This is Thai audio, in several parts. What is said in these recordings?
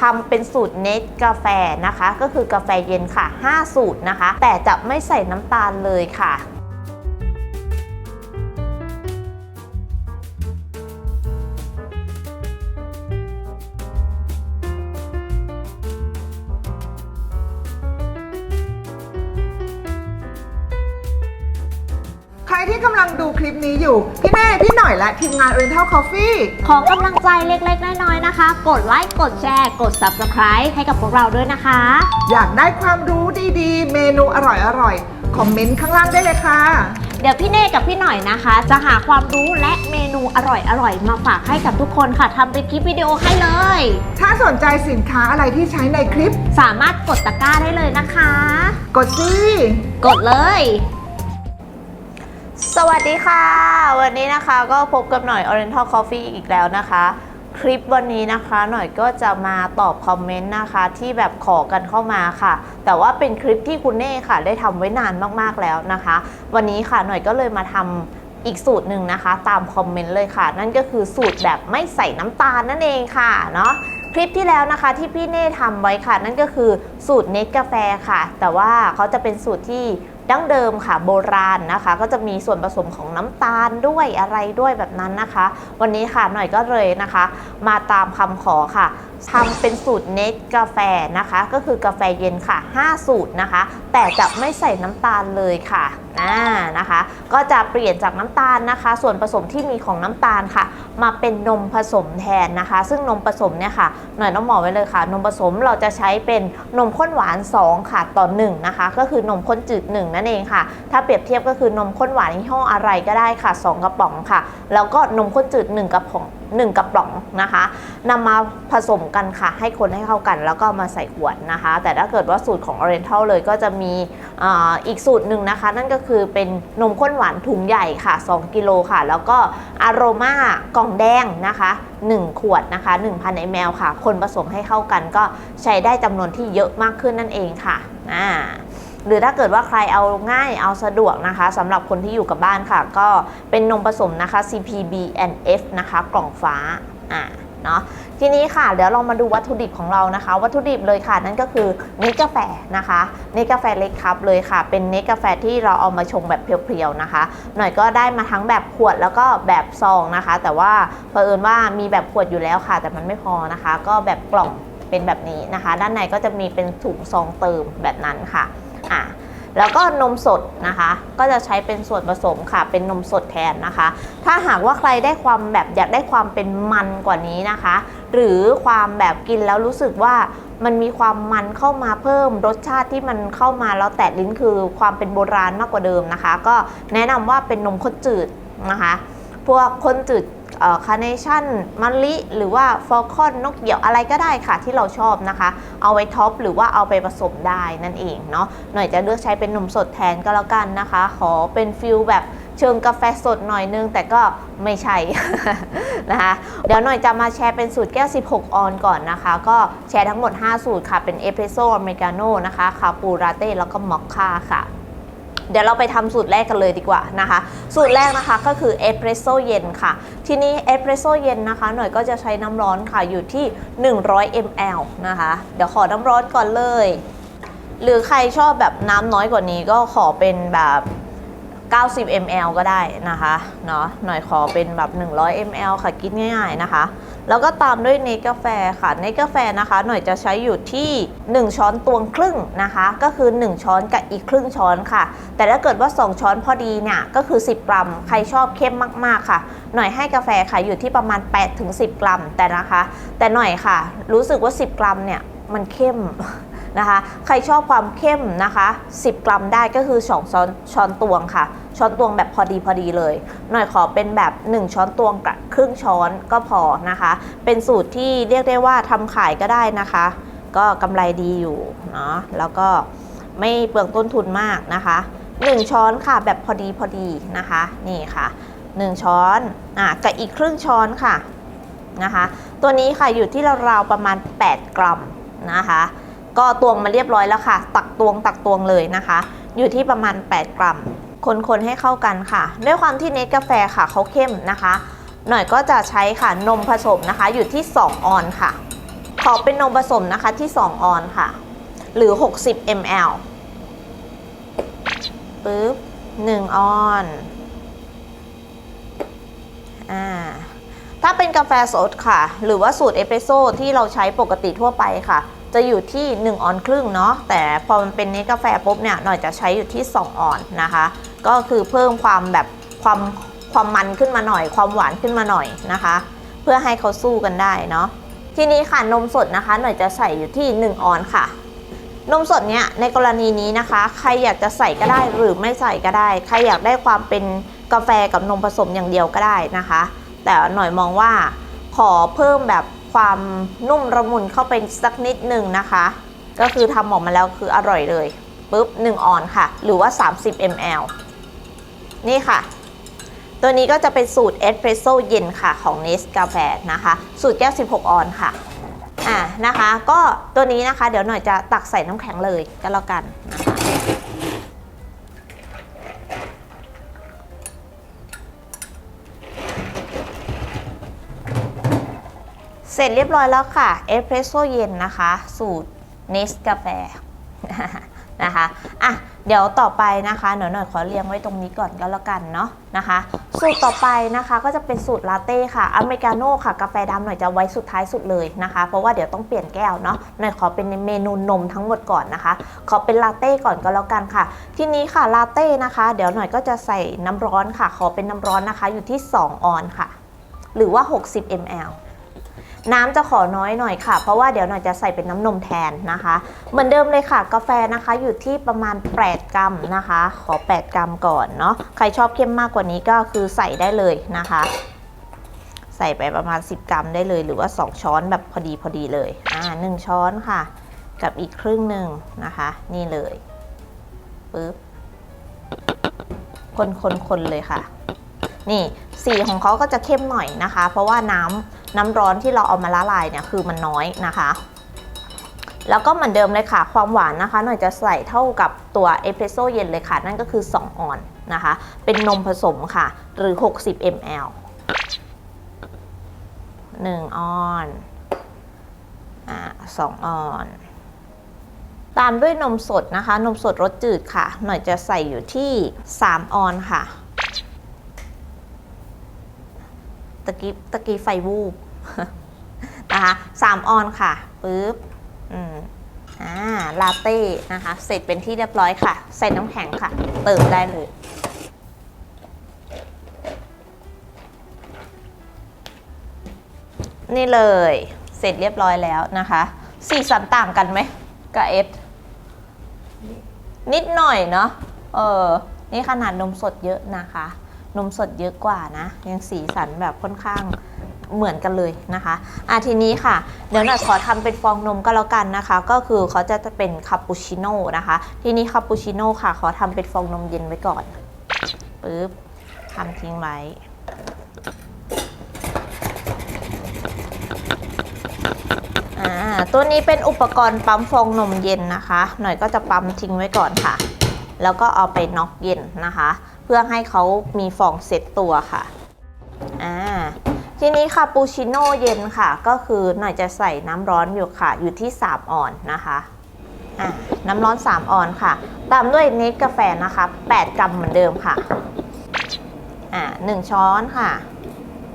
ทำเป็นสูตรเนสกาแฟนะคะ ก็คือกาแฟเย็นค่ะ 5 สูตรนะคะ แต่จะไม่ใส่น้ำตาลเลยค่ะใครที่กำลังดูคลิปนี้อยู่ เน่พี่หน่อยและทีมงาน Oriental Coffee ขอกำลังใจเล็กๆ น้อยๆ นะคะ กดไลค์ กดแชร์ กด Subscribe ให้กับพวกเราด้วยนะคะ อยากได้ความรู้ดีๆ เมนูอร่อยๆ คอมเมนต์ข้างล่างได้เลยค่ะ เดี๋ยวพี่เน่กับพี่หน่อยนะคะ จะหาความรู้และเมนูอร่อยๆ มาฝากให้กับทุกคนค่ะทำเป็นคลิปวิดีโอให้เลย ถ้าสนใจสินค้าอะไรที่ใช้ในคลิป สามารถกดตะกร้าได้เลยนะคะ กดสิกดเลย สวัสดีค่ะ วันนี้นะคะก็พบกับหน่อย Oriental Coffee อีกแล้วนะคะ คลิปวันนี้นะคะหน่อยก็จะมาตอบคอมเมนต์นะคะ ที่แบบขอกันเข้ามาค่ะ แต่ว่าเป็นคลิปที่คุณเน่ค่ะ ได้ทำไว้นานมากๆแล้วนะคะ วันนี้ค่ะหน่อยก็เลยมาทำอีกสูตรหนึ่งนะคะ ตามคอมเมนต์เลยค่ะ นั่นก็คือสูตรแบบไม่ใส่น้ำตาลนั่นเองค่ะเนาะคลิปที่แล้วนะคะที่พี่เน่ทำไว้ค่ะ นั่นก็คือสูตรเนสกาแฟค่ะ แต่ว่าเขาจะเป็นสูตรที่ ดั้งเดิมค่ะโบราณนะคะ ก็จะมีส่วนผสมของน้ำตาลด้วยอะไรด้วยแบบนั้นนะคะ วันนี้ค่ะหน่อยก็เลยนะคะ มาตามคำขอค่ะทำเป็นสูตรเนสกาแฟนะคะ ก็คือกาแฟเย็นค่ะ 5 สูตรนะคะ แต่จะไม่ใส่น้ำตาลเลยค่ะ อ่านะคะ ก็จะเปลี่ยนจากน้ำตาลนะคะ ส่วนผสมที่มีของน้ำตาลค่ะ มาเป็นนมผสมแทนนะคะ ซึ่งนมผสมเนี่ยค่ะหน่อยต้องบอกไว้เลยค่ะ นมผสมเราจะใช้เป็นนมข้นหวาน 2 ค่ะต่อ1นะคะ ก็คือนมข้นจืด 1 นั่นเองค่ะ ถ้าเปรียบเทียบก็คือนมข้นหวานยี่ห้ออะไรก็ได้ค่ะ 2 กระป๋องค่ะ แล้วก็นมข้นจืด 1 กระป๋อง1 กระป๋องนะคะนำมาผสมกันค่ะ ให้คนให้เข้ากันแล้วก็มาใส่ขวดนะคะ แต่ถ้าเกิดว่าสูตรของ Oriental เลยก็จะมีอ,อีกสูตรหนึ่งนะคะ นั่นก็คือเป็นนมข้นหวานถุงใหญ่ค่ะ 2 กิโลค่ะ แล้วก็อโรมากล่องแดงนะคะ 1 ขวดนะคะ 1,000 ml ค่ะ คนผสมให้เข้ากันก็ใช้ได้จำนวนที่เยอะมากขึ้นนั่นเองค่ะอ่า หรือถ้าเกิดว่าใครเอาง่ายเอาสะดวกนะคะสำหรับคนที่อยู่กับบ้านค่ะ ก็เป็นนมผสมนะคะ CPB and F นะคะกล่องฟ้าอ่าเนาะทีนี้ค่ะเดี๋ยวเรามาดูวัตถุดิบของเรานะคะ วัตถุดิบเลยค่ะนั่นก็คือเนกาแฟนะคะเนกาแฟเล็กครับเลยค่ะ เป็นเนกาแฟที่เราเอามาชงแบบเพียวๆนะคะ หน่อยก็ได้มาทั้งแบบขวดแล้วก็แบบซองนะคะ แต่ว่าเผอิญว่ามีแบบขวดอยู่แล้วค่ะ แต่มันไม่พอนะคะ ก็แบบกล่องเป็นแบบนี้นะคะ ด้านในก็จะมีเป็นถุงซองเติมแบบนั้นค่ะ อะแล้วก็นมสดนะคะ ก็จะใช้เป็นส่วนผสมค่ะ เป็นนมสดแทนนะคะ ถ้าหากว่าใครได้ความแบบอยากได้ความเป็นมันกว่านี้นะคะ หรือความแบบกินแล้วรู้สึกว่ามันมีความมันเข้ามาเพิ่มรสชาติที่มันเข้ามาแล้วแตะลิ้นคือความเป็นโบราณมากกว่าเดิมนะคะ ก็แนะนำว่าเป็นนมข้นจืดนะคะ พวกข้นจืด คาร์เนชั่นมะลิหรือว่าฟอลคอนนกเหยี่ยวอะไรก็ได้ค่ะที่เราชอบนะคะ เอาไว้ท็อปหรือว่าเอาไปผสมได้นั่นเองเนาะหน่อยจะเลือกใช้เป็นนมสดแทนก็แล้วกันนะคะ ขอเป็นฟิลแบบเชิงกาแฟสดหน่อยนึง แต่ก็ไม่ใช่นะคะเดี๋ยวหน่อยจะมาแชร์เป็นสูตรแก้ว 16 ออนก่อนนะคะ ก็แชร์ทั้งหมด 5 สูตรค่ะ เป็นเอสเปรสโซ่อเมริกาโน่นะคะคาปูราเต้แล้วก็มอคค่าค่ะ เดี๋ยวเราไปทำสูตรแรกกันเลยดีกว่านะคะ สูตรแรกนะคะก็คือเอสเปรสโซ่เย็นค่ะ ทีนี้เอสเปรสโซ่เย็นนะคะ หน่อยก็จะใช้น้ำร้อนค่ะอยู่ที่ 100 ml นะคะ เดี๋ยวขอน้ำร้อนก่อนเลย หรือใครชอบแบบน้ำน้อยกว่านี้ก็ขอเป็นแบบ 90 ml ก็ได้นะคะเนาะหน่อยขอเป็นแบบ 100 ml ค่ะกินง่ายๆนะคะ แล้วก็ตามด้วยเนกาแฟค่ะเนกาแฟนะคะ หน่อยจะใช้อยู่ที่ 1 ช้อนตวงครึ่งนะคะ ก็คือ 1 ช้อนกับอีกครึ่งช้อนค่ะ แต่ถ้าเกิดว่า 2 ช้อนพอดีเนี่ยก็คือ 10 กรัม ใครชอบเข้มมากๆค่ะ หน่อยให้กาแฟค่ะอยู่ที่ประมาณ 8-10 กรัมแต่นะคะ แต่หน่อยค่ะ รู้สึกว่า 10 กรัมเนี่ยมันเข้ม นะคะ ใครชอบความเข้มนะคะ 10 กรัมได้ก็คือ2ช้อนช้อนตวงค่ะ ช้อนตวงแบบพอดีพอดีเลย หน่อยขอเป็นแบบ 1 ช้อนตวงกับครึ่งช้อนก็พอนะคะ เป็นสูตรที่เรียกได้ว่าทำขายก็ได้นะคะ ก็กำไรดีอยู่เนาะ แล้วก็ไม่เปลืองต้นทุนมากนะคะ 1 ช้อนค่ะแบบพอดีพอดีนะคะ นี่ค่ะ 1 ช้อนอะกับอีกครึ่งช้อนค่ะนะคะ ตัวนี้ค่ะอยู่ที่ราวๆประมาณ 8 กรัมนะคะ ก็ตวงมาเรียบร้อยแล้วค่ะ ตักตวงตักตวงเลยนะคะ อยู่ที่ประมาณ 8 กรัม คนๆให้เข้ากันค่ะ ด้วยความที่เนสกาแฟค่ะเขาเข้มนะคะ หน่อยก็จะใช้ค่ะนมผสมนะคะ อยู่ที่ 2 ออนค่ะ ขอเป็นนมผสมนะคะที่ 2 ออนค่ะ หรือ 60 ml ปึ๊บ1ออนอ่าถ้าเป็นกาแฟสดค่ะ หรือว่าสูตรเอสเปรสโซ่ที่เราใช้ปกติทั่วไปค่ะ จะอยู่ที่ 1 ออนครึ่งเนาะแต่พอมันเป็นเนสกาแฟปุ๊บเนี่ยหน่อยจะใช้อยู่ที่ 2 ออนนะคะ ก็คือเพิ่มความแบบความความมันขึ้นมาหน่อย ความหวานขึ้นมาหน่อยนะคะ เพื่อให้เขาสู้กันได้เนาะทีนี้ค่ะนมสดนะคะ หน่อยจะใส่อยู่ที่ 1 ออนค่ะ นมสดเนี่ยในกรณีนี้นะคะ ใครอยากจะใส่ก็ได้หรือไม่ใส่ก็ได้ ใครอยากได้ความเป็นกาแฟกับนมผสมอย่างเดียวก็ได้นะคะ แต่หน่อยมองว่าขอเพิ่มแบบ ความนุ่มระมุนเข้าไปสักนิดหนึ่งนะคะ ก็คือทำออกมาแล้วคืออร่อยเลยปุ๊บ1ออนค่ะ หรือว่า 30 ml นี่ค่ะ ตัวนี้ก็จะเป็นสูตรเอสเปรสโซ่เย็นค่ะของเนสกาแฟนะคะ สูตรแก้ว 16 ออนค่ะอ่านะคะ ก็ตัวนี้นะคะ เดี๋ยวหน่อยจะตักใส่น้ำแข็งเลยก็แล้วกันนะคะ เสร็จเรียบร้อยแล้วค่ะ เอสเพรสโซเย็นนะคะ สูตรเนสกาแฟนะคะ อะ เดี๋ยวต่อไปนะคะเดี๋ยหน่อยขอเรียงไว้ตรงนี้ก่อนก็แล้วกันเนาะนะคะ สูตรต่อไปนะคะก็จะเป็นสูตรลาเต้ค่ะ อเมริกาโน่ค่ะ กาแฟดำหน่อยจะไว้สุดท้ายสุดเลยนะคะ เพราะว่าเดี๋ยวต้องเปลี่ยนแก้วเนาะ หน่อยขอเป็นเมนูนมทั้งหมดก่อนนะคะ ขอเป็นลาเต้ก่อนก็แล้วกันค่ะ ทีนี้ค่ะลาเต้นะคะ เดี๋ยวหน่อยก็จะใส่น้ำร้อนค่ะ ขอเป็นน้ำร้อนนะคะ อยู่ที่ 2 ออนค่ะ หรือว่า 60 ml น้ำจะขอน้อยหน่อยค่ะ เพราะว่าเดี๋ยวหน่อยจะใส่เป็นน้ำนมแทนนะคะ เหมือนเดิมเลยค่ะ กาแฟนะคะอยู่ที่ประมาณ 8 กรัมนะคะ ขอ 8 กรัมก่อนเนาะใครชอบเข้มมากกว่านี้ก็คือใส่ได้เลยนะคะ ใส่ไปประมาณ 10 กรัมได้เลยหรือว่า 2 ช้อนแบบพอดีพอดีเลยอ่าหนึ่งช้อนค่ะ กับอีกครึ่งหนึ่งนะคะ นี่เลยปึ๊บคนคนคนเลยค่ะ นี่สีของเขาก็จะเข้มหน่อยนะคะ เพราะว่าน้ำน้ำร้อนที่เราเอามาละลายเนี่ยคือมันน้อยนะคะ แล้วก็เหมือนเดิมเลยค่ะ ความหวานนะคะ หน่อยจะใส่เท่ากับตัวเอสเปรสโซ่เย็นเลยค่ะ นั่นก็คือ 2 ออนนะคะ เป็นนมผสมค่ะ หรือ 60 ml 1 ออนอ่า2ออน ตามด้วยนมสดนะคะ นมสดรสจืดค่ะ หน่อยจะใส่อยู่ที่ 3 ออนค่ะ ตะกี้ตะกี้ไฟวูบนะคะสามออนค่ะปึ๊บอืมอ่าลาเต้นะคะ เสร็จเป็นที่เรียบร้อยค่ะ ใส่น้ำแข็งค่ะ เติมได้เลยนี่เลยเสร็จเรียบร้อยแล้วนะคะ สีสันต่างกันไหมกับเอสนิดหน่อยเนาะเออ นี่ขนาดนมสดเยอะนะคะ นมสดเยอะกว่านะ ยังสีสันแบบค่อนข้างเหมือนกันเลยนะคะอะทีนี้ค่ะ เดี๋ยวหน่อยขอทำเป็นฟองนมก็แล้วกันนะคะ ก็คือเขาจะเป็นคาปูชิโน่นะคะ ทีนี้คาปูชิโน่ค่ะ ขอทำเป็นฟองนมเย็นไว้ก่อนปึ๊บทำทิ้งไว้ตัวนี้เป็นอุปกรณ์ปั๊มฟองนมเย็นนะคะ หน่อยก็จะปั๊มทิ้งไว้ก่อนค่ะ แล้วก็เอาไปน็อกเย็นนะคะ เพื่อให้เขามีฟองเซ็ตตัวค่ะอ่าทีนี้คาปูชิโน่เย็นค่ะ ก็คือหน่อยจะใส่น้ำร้อนอยู่ค่ะ อยู่ที่ 3ออนนะคะอ่าน้ำร้อน 3ออนค่ะ ตามด้วยเนสกาแฟนะคะ 8 กรัมเหมือนเดิมค่ะอ่า1ช้อนค่ะ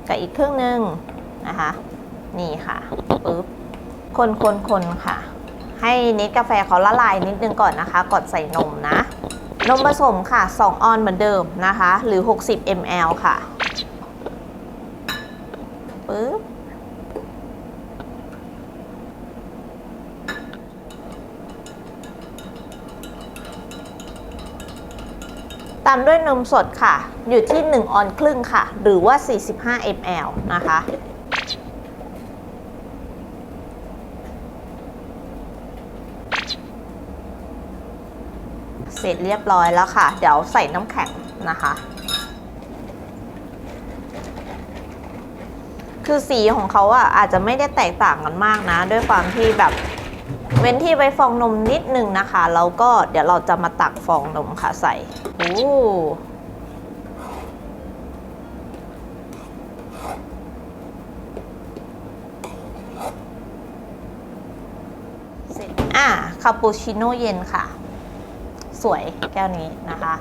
กับอีกครึ่งหนึ่งนะคะ นี่ค่ะปึ๊บคนคนคนค่ะ ให้เนสกาแฟเขาละลายนิดนึงก่อนนะคะ ก่อนใส่นมนะ นมผสมค่ะ 2 ออนเหมือนเดิมนะคะ หรือ 60 ml ค่ะปึ๊บตามด้วยนมสดค่ะ อยู่ที่ 1 ออนครึ่งค่ะ หรือว่า 45 ml นะคะ เสร็จเรียบร้อยแล้วค่ะ เดี๋ยวใส่น้ำแข็งนะคะ คือสีของเขาอะอาจจะไม่ได้แตกต่างกันมากนะ ด้วยความที่แบบเว้นที่ไว้ฟองนมนิดนึงนะคะ แล้วก็เดี๋ยวเราจะมาตักฟองนมค่ะใส่โอ้อะคาปูชิโน่เย็นค่ะ สวยแก้วนี้นะคะ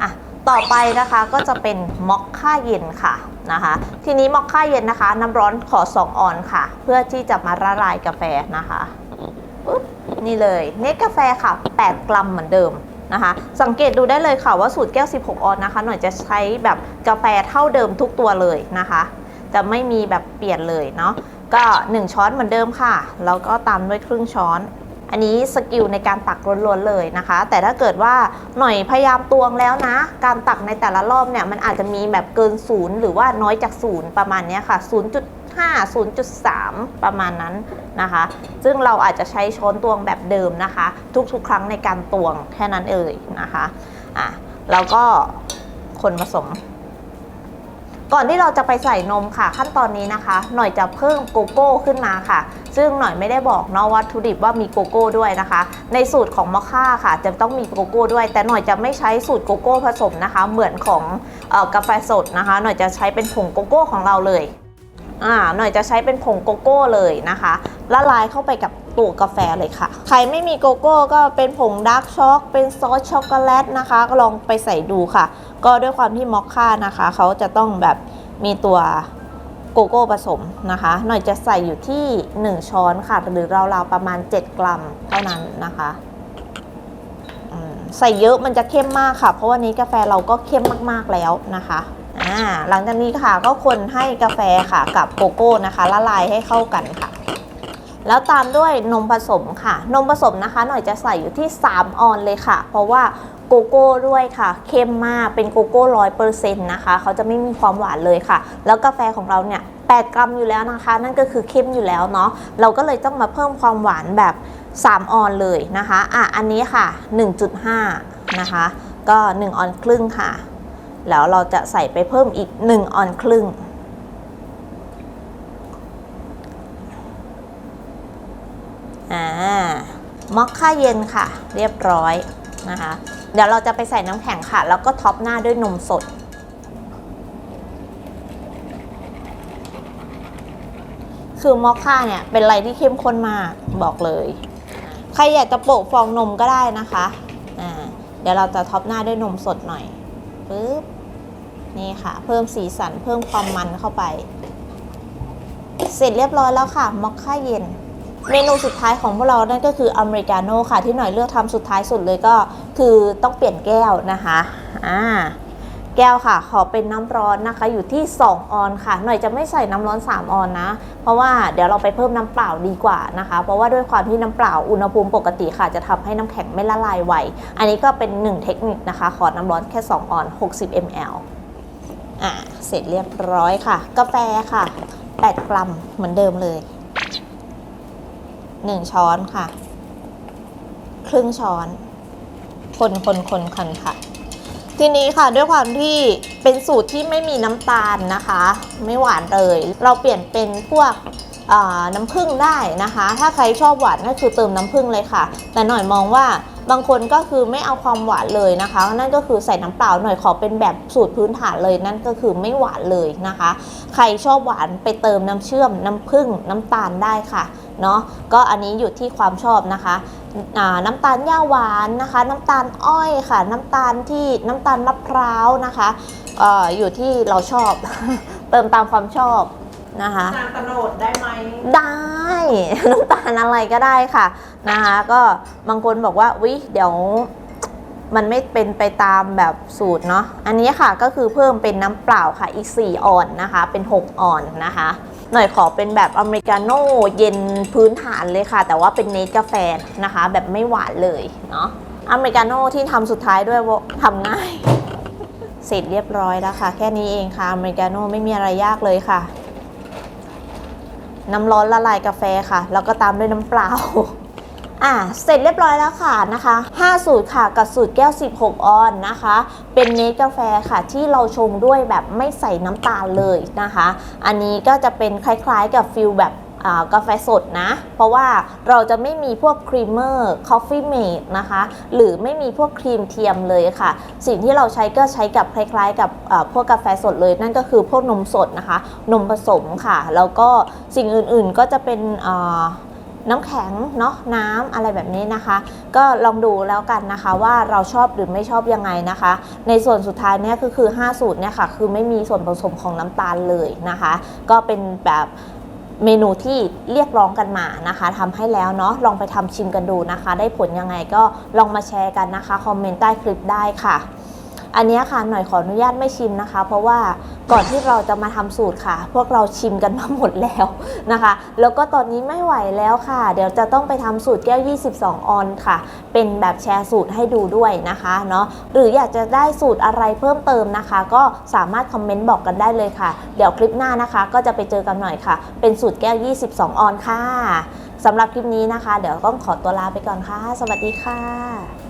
อะต่อไปนะคะก็จะเป็นมอคค่าเย็นค่ะนะคะ ทีนี้มอคค่าเย็นนะคะ น้ำร้อนขอ 2 ออนค่ะ เพื่อที่จะมาละลายกาแฟนะคะปุ๊บนี่เลยเนตกาแฟค่ะ 8 กรัมเหมือนเดิมนะคะ สังเกตดูได้เลยค่ะว่าสูตรแก้ว 16 ออนนะคะ หน่อยจะใช้แบบกาแฟเท่าเดิมทุกตัวเลยนะคะ จะไม่มีแบบเปลี่ยนเลยเนาะก็ 1 ช้อนเหมือนเดิมค่ะ แล้วก็ตามด้วยครึ่งช้อน อันนี้สกิลในการตักล้วนๆเลยนะคะ แต่ถ้าเกิดว่าหน่อยพยายามตวงแล้วนะ การตักในแต่ละรอบเนี่ยมันอาจจะมีแบบเกินศูนย์หรือว่าน้อยจากศูนย์ประมาณนี้ค่ะ0.5 0.3 ประมาณนั้นนะคะ ซึ่งเราอาจจะใช้ช้อนตวงแบบเดิมนะคะ ทุกๆ ครั้งในการตวงแค่นั้นเอ่ยนะคะอะแล้วก็คนผสม ก่อนที่เราจะไปใส่นมค่ะ ขั้นตอนนี้นะคะ หน่อยจะเพิ่มโกโก้ขึ้นมาค่ะ ซึ่งหน่อยไม่ได้บอกเนาะวัตถุดิบว่ามีโกโก้ด้วยนะคะ ในสูตรของมอค่าค่ะ จะต้องมีโกโก้ด้วย แต่หน่อยจะไม่ใช้สูตรโกโก้ผสมนะคะ เหมือนของออกาแฟสดนะคะ หน่อยจะใช้เป็นผงโกโก้ของเราเลย อ่าหน่อยจะใช้เป็นผงโกโก้เลยนะคะละลายเข้าไปกับตัวกาแฟเลยค่ะ ใครไม่มีโกโก้ก็เป็นผงดาร์กช็อกเป็นซอสช็อกโกแลตนะคะ ก็ลองไปใส่ดูค่ะ ก็ด้วยความที่มอคค่านะคะ เขาจะต้องแบบมีตัวโกโก้ผสมนะคะ หน่อยจะใส่อยู่ที่ 1 ช้อนค่ะ หรือราวๆประมาณ 7 กรัมเท่านั้นนะคะใส่เยอะมันจะเข้มมากค่ะ เพราะวันนี้กาแฟเราก็เข้มมากๆแล้วนะคะ อ่าหลังจากนี้ค่ะก็คนให้กาแฟค่ะกับโกโก้นะคะละลายให้เข้ากันค่ะ แล้วตามด้วยนมผสมค่ะ นมผสมนะคะ หน่อยจะใส่อยู่ที่ 3 ออนเลยค่ะ เพราะว่าโกโก้ด้วยค่ะเข้มมากเป็นโกโก้ร้อยเปอร์เซ็นต์นะคะเขาจะไม่มีความหวานเลยค่ะ แล้วกาแฟของเราเนี่ย8กรัมอยู่แล้วนะคะ นั่นก็คือเข้มอยู่แล้วเนาะเราก็เลยต้องมาเพิ่มความหวานแบบ 3 ออนเลยนะคะอะอันนี้ค่ะ 1.5 นะคะ ก็ 1 ออนครึ่งค่ะ แล้วเราจะใส่ไปเพิ่มอีก 1 ออนครึ่ง อ่ามอคค่าเย็นค่ะ เรียบร้อยนะคะ เดี๋ยวเราจะไปใส่น้ำแข็งค่ะ แล้วก็ท็อปหน้าด้วยนมสดคือมอคค่าเนี่ยเป็นอะไรที่เข้มข้นมากบอกเลย ใครอยากจะโปะฟองนมก็ได้นะคะ อ่า เดี๋ยวเราจะท็อปหน้าด้วยนมสดหน่อยปึ๊บ นี่ค่ะ เพิ่มสีสันเพิ่มความมันเข้าไป เสร็จเรียบร้อยแล้วค่ะมอคค่าเย็น เมนูสุดท้ายของพวกเรานั่นก็คืออเมริกาโน่ค่ะ ที่หน่อยเลือกทำสุดท้ายสุดเลยก็คือต้องเปลี่ยนแก้วนะคะอ่าแก้วค่ะ ขอเป็นน้ำร้อนนะคะ อยู่ที่ 2 ออนค่ะ หน่อยจะไม่ใส่น้ำร้อน 3 ออนนะ เพราะว่าเดี๋ยวเราไปเพิ่มน้ำเปล่าดีกว่านะคะ เพราะว่าด้วยความที่น้ำเปล่าอุณหภูมิปกติค่ะ จะทำให้น้ำแข็งไม่ละลายไว อันนี้ก็เป็น 1 เทคนิคนะคะ ขอน้ำร้อนแค่ 2 ออน 60 ml อ่าเสร็จเรียบร้อยค่ะ กาแฟค่ะ 8 กรัมเหมือนเดิมเลยหนึ่งช้อนค่ะ ครึ่งช้อน คนคนคนคนค่ะ ทีนี้ค่ะด้วยความที่เป็นสูตรที่ไม่มีน้ำตาลนะคะ ไม่หวานเลย เราเปลี่ยนเป็นพวกน้ำผึ้งได้นะคะ ถ้าใครชอบหวานก็คือเติมน้ำผึ้งเลยค่ะ แต่หน่อยมองว่า บางคนก็คือไม่เอาความหวานเลยนะคะ นั่นก็คือใส่น้ำเปล่าหน่อยขอเป็นแบบสูตรพื้นฐานเลยนั่นก็คือไม่หวานเลยนะคะ ใครชอบหวานไปเติมน้ำเชื่อม น้ำผึ้งน้ำตาลได้ค่ะเนาะก็อันนี้อยู่ที่ความชอบนะคะน้ำตาลย่าหวานนะคะ น้ำตาลอ้อยค่ะ น้ำตาลที่น้ำตาลมะพร้าวนะคะออยู่ที่เราชอบ เติมตามความชอบ นะคะ นางตะโนดได้ไหมได้ น้ำตาลอะไรก็ได้ค่ะนะคะ ก็บางคนบอกว่าวิเดี๋ยวมันไม่เป็นไปตามแบบสูตรเนาะ อันนี้ค่ะก็คือเพิ่มเป็นน้ำเปล่าค่ะอีก 4ออนนะคะ เป็น 6ออนนะคะ หน่อยขอเป็นแบบอเมริกาโน่เย็นพื้นฐานเลยค่ะ แต่ว่าเป็นเนสกาแฟนะคะ แบบไม่หวานเลยเนาะ อเมริกาโน่ที่ทำสุดท้ายด้วยว่าทำง่าย เสร็จเรียบร้อยแล้วค่ะ แค่นี้เองค่ะ อเมริกาโน่ไม่มีอะไรยากเลยค่ะ น้ำร้อนละลายกาแฟค่ะ แล้วก็ตามด้วยน้ำเปล่าอะเสร็จเรียบร้อยแล้วค่ะนะคะ 5 สูตรค่ะกับสูตรแก้ว 16 ออนนะคะ เป็นเนสกาแฟค่ะที่เราชงด้วยแบบไม่ใส่น้ำตาลเลยนะคะ อันนี้ก็จะเป็นคล้ายๆกับฟิลแบบ กาแฟสดนะ เพราะว่าเราจะไม่มีพวกครีมเมอร์คอฟฟี่เมดนะคะ หรือไม่มีพวกครีมเทียมเลยค่ะ สิ่งที่เราใช้ก็ใช้กับคล้ายๆ กับพวกกาแฟสดเลย นั่นก็คือพวกนมสดนะคะ นมผสมค่ะ แล้วก็สิ่งอื่นๆก็จะเป็นน้ำแข็งเนาะน้ำอะไรแบบนี้นะคะ ก็ลองดูแล้วกันนะคะว่าเราชอบหรือไม่ชอบยังไงนะคะ ในส่วนสุดท้ายเนี่ยก็คือ 5 สูตรเนี่ยค่ะคือไม่มีส่วนผสมของน้ำตาลเลยนะคะ ก็เป็นแบบ เมนูที่เรียกร้องกันมานะคะทำให้แล้วเนาะลองไปทำชิมกันดูนะคะ ได้ผลยังไงก็ลองมาแชร์กันนะคะ คอมเมนต์ใต้คลิปได้ค่ะ อันนี้ค่ะหน่อยขออนุญาตไม่ชิมนะคะ เพราะว่าก่อนที่เราจะมาทำสูตรค่ะ พวกเราชิมกันมาหมดแล้วนะคะ แล้วก็ตอนนี้ไม่ไหวแล้วค่ะ เดี๋ยวจะต้องไปทำสูตรแก้ว 22 ออนค่ะ เป็นแบบแชร์สูตรให้ดูด้วยนะคะเนาะหรืออยากจะได้สูตรอะไรเพิ่มเติมนะคะ ก็สามารถคอมเมนต์บอกกันได้เลยค่ะ เดี๋ยวคลิปหน้านะคะ ก็จะไปเจอกันหน่อยค่ะ เป็นสูตรแก้ว 22 ออนค่ะสำหรับคลิปนี้นะคะ เดี๋ยวต้องขอตัวลาไปก่อนค่ะ สวัสดีค่ะ